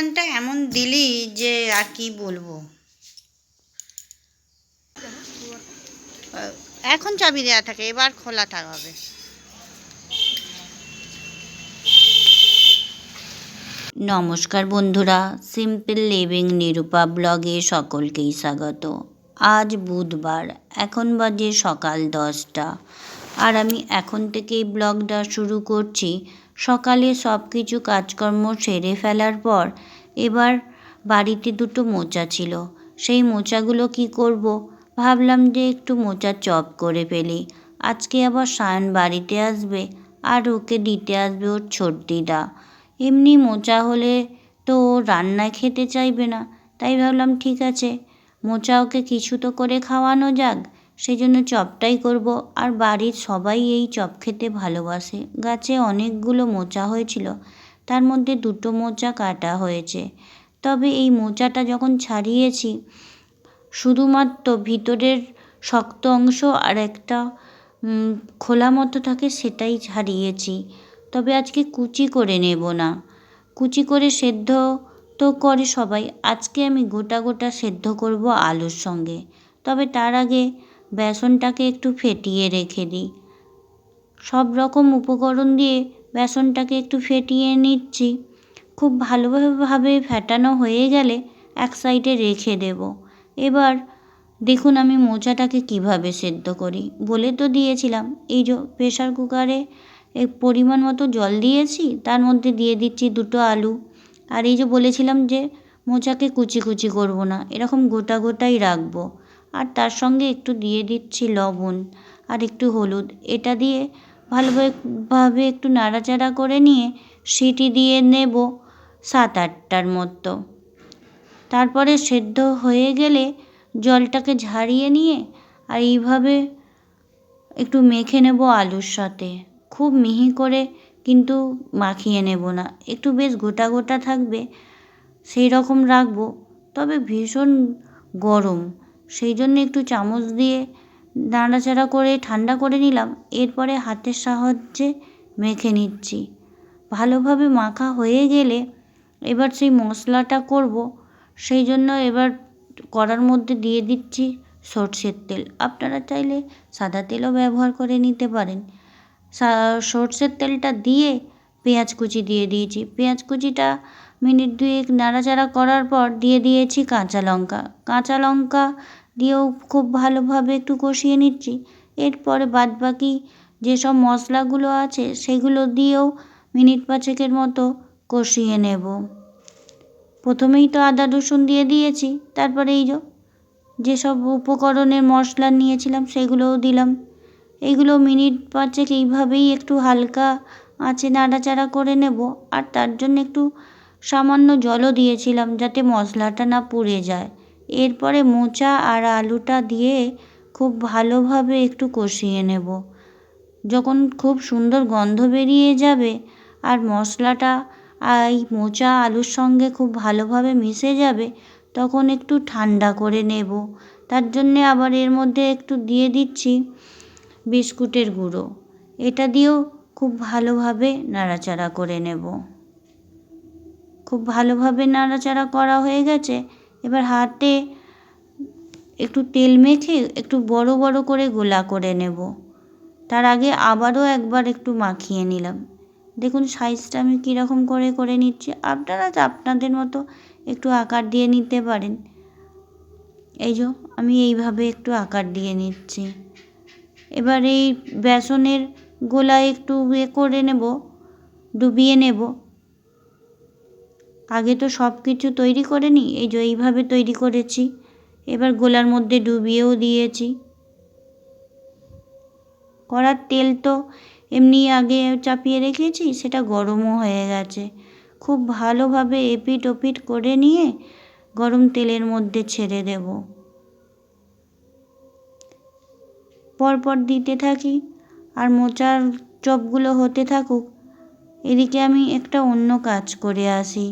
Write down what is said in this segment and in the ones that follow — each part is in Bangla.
বেসনটা এমন দিলি যে আর কি বলব? এখন চাবি দেওয়া থাকে, এবার খোলা থাকবে। নমস্কার বন্ধুরা সিম্পল লিভিং নিরূপা ব্লগে সকলকেই স্বাগত। আজ বুধবার, এখন বাজে সকাল দশটা। আর আমি এখন থেকেই ব্লগটা শুরু করছি। সকালে সব কিছু কাজকর্ম সেরে ফেলার পর এবার বাড়িতে দুটো মোচা ছিল। সেই মোচাগুলো কি করব? ভাবলাম যে একটু মোচার চপ করে ফেলি। আজকে আবার সায়ন বাড়িতে আসবে আর ওকে দিতে আসবে ওর ছোটদিদা এমনি মোচা হলে তো ও রান্নায় খেতে চাইবে না, তাই ভাবলাম ঠিক আছে। মোচা ওকে কিছু তো করে খাওয়ানো যাক। সেই জন্য চপটাই করব। আর বাড়ির সবাই এই চপ খেতে ভালোবাসে। গাছে অনেকগুলো মোচা হয়েছিল। তার মধ্যে দুটো মোচা কাটা হয়েছে। তবে এই মোচাটা যখন ছাড়িয়েছি, শুধুমাত্র ভিতরের শক্ত অংশ আর একটা খোলা মতো থাকে সেটাই ছাড়িয়েছি। তবে আজকে কুচি করে নেব না। কুচি করে সেদ্ধ তো করে সবাই। আজকে আমি গোটা গোটা সেদ্ধ করব আলুর সঙ্গে। তবে তার আগে বেসনটাকে একটু ফেটিয়ে রেখে দিই। সব রকম উপকরণ দিয়ে বেসনটাকে একটু ফেটিয়ে নিচ্ছি। খুব ভালোভাবে ফেটানো হয়ে গেলে এক সাইডে রেখে দেব। এবার দেখুন আমি মোচাটাকে কীভাবে সেদ্ধ করি। বলে তো দিয়েছিলাম, এই যে প্রেশার কুকারে পরিমাণ মতো জল দিয়েছি, তার মধ্যে দিয়ে দিচ্ছি দুটো আলু। আর এই যে বলেছিলাম যে মোচাকে কুচি কুচি করব না, এরকম গোটা গোটাই রাখব। আর তার সঙ্গে একটু দিয়ে দিচ্ছি লবণ আর একটু হলুদ। এটা দিয়ে ভালোভাবে ভাবে একটু নাড়াচাড়া করে নিয়ে সিটি দিয়ে নেব সাত আটটার মতো। তারপরে সেদ্ধ হয়ে গেলে জলটাকে ঝারিয়ে নিয়ে আর এইভাবে একটু মেখে নেব আলুর সাথে। খুব মিহি করে কিন্তু মাখিয়ে নেব না। একটু বেশ গোটা গোটা থাকবে সেই রকম রাখব। তবে ভীষণ গরম। সেই জন্য একটু চামচ দিয়ে নাড়াচাড়া করে ঠান্ডা করে নিলাম। এরপরে হাতের সাহায্যে মেখে নিচ্ছি। ভালোভাবে মাখা হয়ে গেলে এবার সেই মশলাটা করব। সেই জন্য এবার কড়ার মধ্যে দিয়ে দিচ্ছি সর্ষের তেল। আপনারা চাইলে সাদা তেলও ব্যবহার করে নিতে পারেন। সর্ষের তেলটা দিয়ে পেঁয়াজ কুচি দিয়ে দিয়েছি। পেঁয়াজ কুচিটা মিনিট দুয়েক নাড়াচাড়া করার পর দিয়ে দিয়েছি কাঁচা লঙ্কা। কাঁচা লঙ্কা দিয়েও খুব ভালোভাবে একটু কষিয়ে নিচ্ছি। এরপরে বাদ বাকি যেসব মশলাগুলো আছে, সেগুলো দিয়েও মিনিট পাঁচেকের মতো কষিয়ে নেব। প্রথমেই তো আদা রসুন দিয়ে দিয়েছি, তারপরে এই যেসব উপকরণের মশলা নিয়েছিলাম, সেগুলোও দিলাম। এইগুলো মিনিট পাঁচেক এইভাবেই একটু হালকা আঁচে নাড়াচাড়া করে নেব, আর তার জন্য একটু সামান্য জলও দিয়েছিলাম যাতে মশলাটা না পুড়ে যায়। এরপরে মোচা আর আলুটা দিয়ে খুব ভালোভাবে একটু কষিয়ে নেব। যখন খুব সুন্দর গন্ধ বেরিয়ে যাবে আর মশলাটা এই মোচা আলুর সঙ্গে খুব ভালোভাবে মিশে যাবে, তখন একটু ঠান্ডা করে নেব। তার জন্যে আবার এর মধ্যে একটু দিয়ে দিচ্ছি বিস্কুটের গুঁড়ো। এটা দিয়েও খুব ভালোভাবে নাড়াচাড়া করে নেব। খুব ভালোভাবে নাড়াচাড়া করা হয়ে গেছে। এবার হাতে একটু তেল মেখে একটু বড় বড় করে গোলা করে নেব। তার আগে আবারও একবার একটু মাখিয়ে নিলাম। দেখুন সাইজটা আমি কীরকম করে করে নিচ্ছি। আপনারা আপনাদের মতো একটু আকার দিয়ে নিতে পারেন। এই যে আমি এইভাবে একটু আকার দিয়ে নিচ্ছি। এবার এই বেসনের গোলা একটু এ করে নেব, ডুবিয়ে নেব। আগে তো সব কিছু তৈরি করে নিই এই যে এইভাবে তৈরি করেছি। এবার গোলার মধ্যে ডুবিয়েও দিয়েছি। কড়ার তেল তো এমনি আগে চাপিয়ে রেখেছি, সেটা গরমও হয়ে গেছে। খুব ভালোভাবে এপিট ওপিট করে নিয়ে গরম তেলের মধ্যে ছেড়ে দেব। পরপর দিতে থাকি, আর মোচার চপগুলো হতে থাকুক, এদিকে আমি একটা অন্য কাজ করে আসি।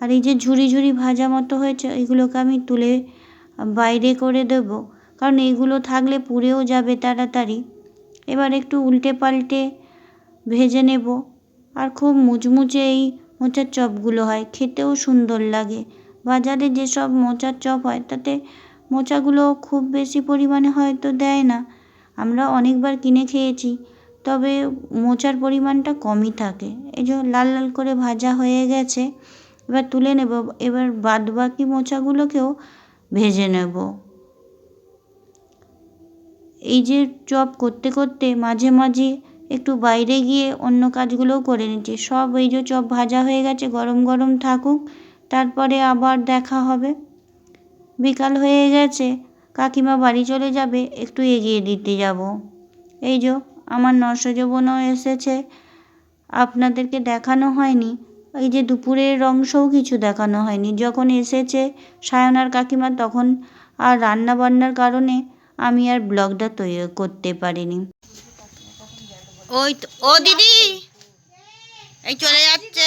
আর এই যে ঝুরি ঝুরি ভাজা মতো হয়েছে, এগুলোকে আমি তুলে বাইরে করে দেবো। কারণ এইগুলো থাকলে পুড়েও যাবে তাড়াতাড়ি। এবার একটু উল্টে পাল্টে ভেজে নেব। আর খুব মুচমুচে এই মোচার চপগুলো হয়, খেতেও সুন্দর লাগে। বাজারে যেসব মোচার চপ হয়, তাতে মোচাগুলো খুব বেশি পরিমাণে হয়তো দেয় না। আমরা অনেকবার কিনে খেয়েছি, তবে মোচার পরিমাণটা কমই থাকে। এই যে লাল লাল করে ভাজা হয়ে গেছে এবার তুলে নেব, এবার বাদ বাকি মোচাগুলোকেও ভেজে নেব। এই যে চপ করতে করতে মাঝে মাঝে একটু বাইরে গিয়ে অন্য কাজগুলোও করে নিচ্ছি। সব এই যে চপ ভাজা হয়ে গেছে, গরম গরম থাকুক, তারপরে আবার দেখা হবে। বিকাল হয়ে গেছে, কাকিমা বাড়ি চলে যাবে, একটু এগিয়ে দিতে যাব। এই যে আমার বোনও এসেছে, আপনাদেরকে দেখানো হয়নি। এই যে দুপুরের অংশও কিছু দেখানো হয়নি। যখন এসেছে সায়নার কাকিমা তখন আর রান্না বান্নার কারণে আমি আর ব্লগটা তৈরি করতে পারিনি। ওই তো ও দিদি! এই চলে যাচ্ছে।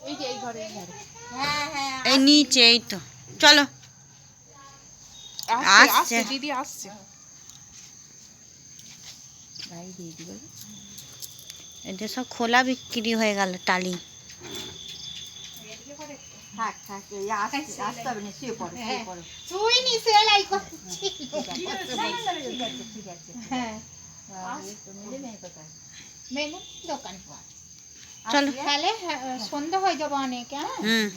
এই যে এই ঘরে এই ঘরে এই নিচে এই তো। চলো। আসছে আসছে। আসছে। দিদি আসছে। এটা সব খোলা বিক্রি হয়ে গেল টালি। হ্যাঁ। মেনু চলো তাহলে হ্যাঁ, সন্ধ্যা হয়ে যাবে অনেক হ্যাঁ? হুম।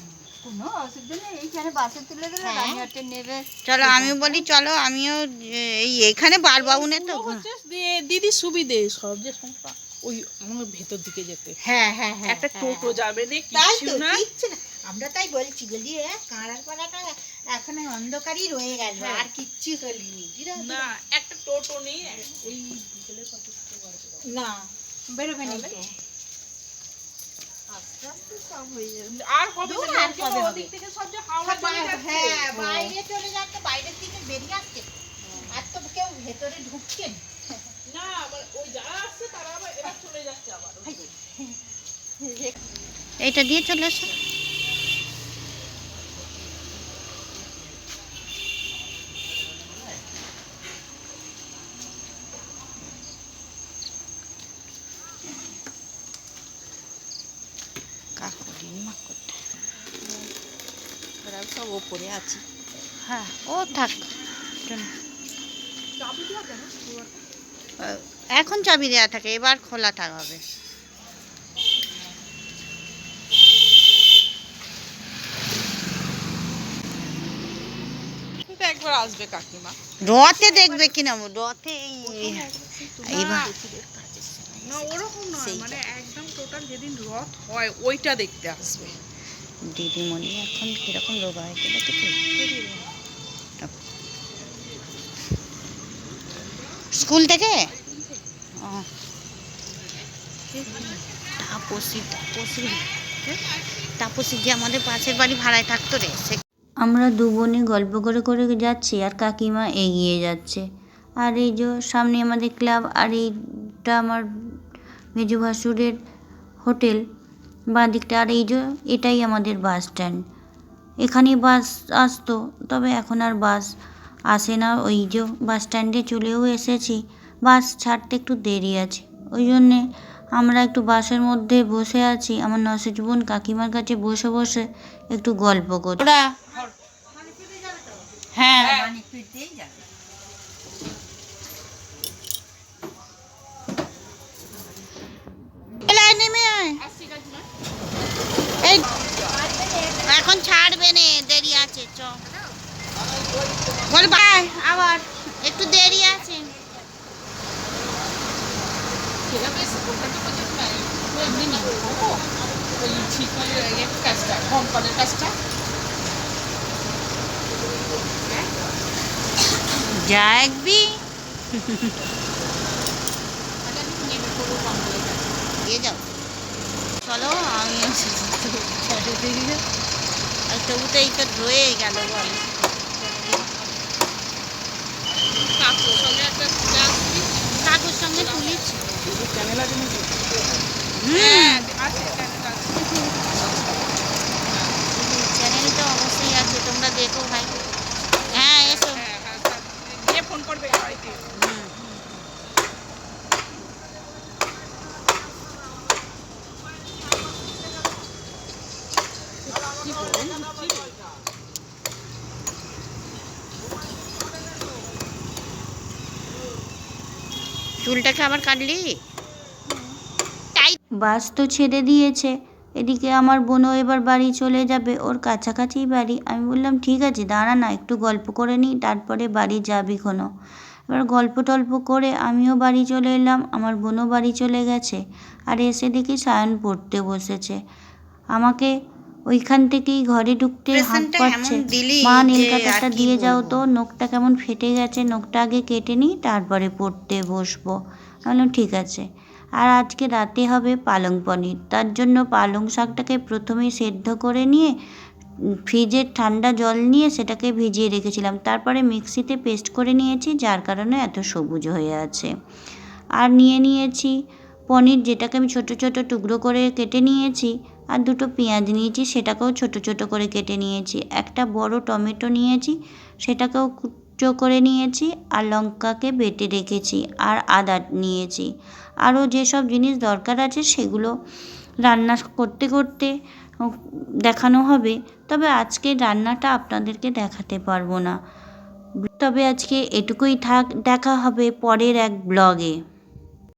কোনো অসুবিধা নেই এইখানে বাসে তুলে দিলে হ্যাঁ। চলো আমিও বলি চলো আমিও এই এখানে বারবাবুনে তো দিদি সুবিধে সব যে ওই আমার ভেতর দিকে যেতে। হ্যাঁ হ্যাঁ হ্যাঁ একটা টোটো যাবে রে তাই কিছু না। আমরা তাই বলছি বলি কাঁড়ার পাড়াটা এখন অন্ধকারই রয়ে গেল আর কিচ্ছু হলিনি। না একটা টোটো নেই ওই বিকেলে কত না বেরোবে না হয়ে যাবে। আর হবে দূর না আর কবে ওদিক থেকে সব যে হাওড়া চলে বাইরে- যাচ্ছে। হ্যাঁ বাইরে চলে যাচ্ছে বাইরের দিকে বেরিয়ে আসছে। আর তো কেউ ভেতরে ঢুকছে না। না আবার ওই যারা আসছে তারা আবার এবার চলে যাচ্ছে আবার এইটা দিয়ে চলে? ওরা সব ওপরে আছে। হ্যাঁ ও থাক। এখন চাবি দেওয়া থাকে এবার খোলা থাকবে আসবে কাকিমা। রথে দেখবে কিনা রথে না ওরকম নয় মানে একদম টোটাল যেদিন রথ হয় ওইটা দেখতে আসবে। দিদিমণি এখন কীরকম রোগা স্কুল থেকে। তাপসী তাপসী তাপসী যে আমাদের পাশের বাড়ি ভাড়ায় থাকতো রে সে আমরা দু বোনে গল্প করে করে যাচ্ছি আর কাকিমা এগিয়ে যাচ্ছে। আর এই যে সামনে আমাদের ক্লাব আর এইটা আমার মেজু ভাসুরের হোটেল বাঁ দিকটা আর এই যে এটাই আমাদের বাস স্ট্যান্ড। এখানে বাস আসতো, তবে এখন আর বাস আসে না। ওই যে বাস স্ট্যান্ডে চলেও এসেছি। বাস ছাড়তে একটু দেরি আছে। ওই জন্যে আমরা একটু বাসের মধ্যে বসে আছি। আমার নসে জীবন কাকিমার কাছে বসে বসে একটু গল্প করি হ্যাঁ। পানি ফিরতেই যাবে। নেমে আয়। এখন ছাড়বে নে দেরি আছে চ। বল বাই আবার একটু দেরি আছে। কাজটা কম্পানের কাজটা। যা একবি যাও চলো আমি তবু তো এই তো রয়ে গেল বল। একটা ক্লাস কাকুর সঙ্গে তুলেছি চ্যানেল আছে নাকি হুম হ্যাঁ আছে চ্যানেল আছে চ্যানেল তো অবশ্যই আছে তোমরা দেখো ভাই হ্যাঁ এসো হ্যাঁ হ্যাঁ তা- গিয়ে ফোন করবে বাড়িতে হুম কি গরম হচ্ছে চুলটাকে আবার কাটলি? বাস তো ছেড়ে দিয়েছে। এদিকে আমার বোনও এবার বাড়ি চলে যাবে। ওর কাছাকাছি বাড়ি। আমি বললাম, ঠিক আছে, দাঁড়া না, একটু গল্প করে নিই, তারপরে বাড়ি যাবি কোনো এবার গল্প টল্প করে আমিও বাড়ি চলে এলাম, আমার বোনও বাড়ি চলে গেছে। আর এসে দেখি সায়ন পড়তে বসেছে। আমাকে ওইখান থেকেই ঘরে ঢুকতে হাত পাচ্ছে। মা নীল কাটারটা দিয়ে যাও তো নখটা কেমন ফেটে গেছে নখটা আগে কেটে নিই তারপরে পড়তে বসবো। বললাম ঠিক আছে। আর আজকে রাতে হবে পালং পনির। তার জন্য পালং শাকটাকে প্রথমেই সেদ্ধ করে নিয়ে ফ্রিজের ঠান্ডা জল নিয়ে সেটাকে ভিজিয়ে রেখেছিলাম। তারপরে মিক্সিতে পেস্ট করে নিয়েছি যার কারণে এত সবুজ হয়ে আছে। আর নিয়ে নিয়েছি পনির যেটাকে আমি ছোট ছোট টুকরো করে কেটে নিয়েছি। আর দুটো পেঁয়াজ নিয়েছি, সেটাকেও ছোট ছোট করে কেটে নিয়েছি। একটা বড় টমেটো নিয়েছি, সেটাকেও কুচো করে নিয়েছি আর লঙ্কাকে বেটে রেখেছি আর আদা নিয়েছি। আরও যেসব জিনিস দরকার আছে সেগুলো রান্না করতে করতে দেখানো হবে, তবে আজকে রান্নাটা আপনাদেরকে দেখাতে পারব না। তবে আজকে এটুকুই থাক, দেখা হবে পরের এক ব্লগে।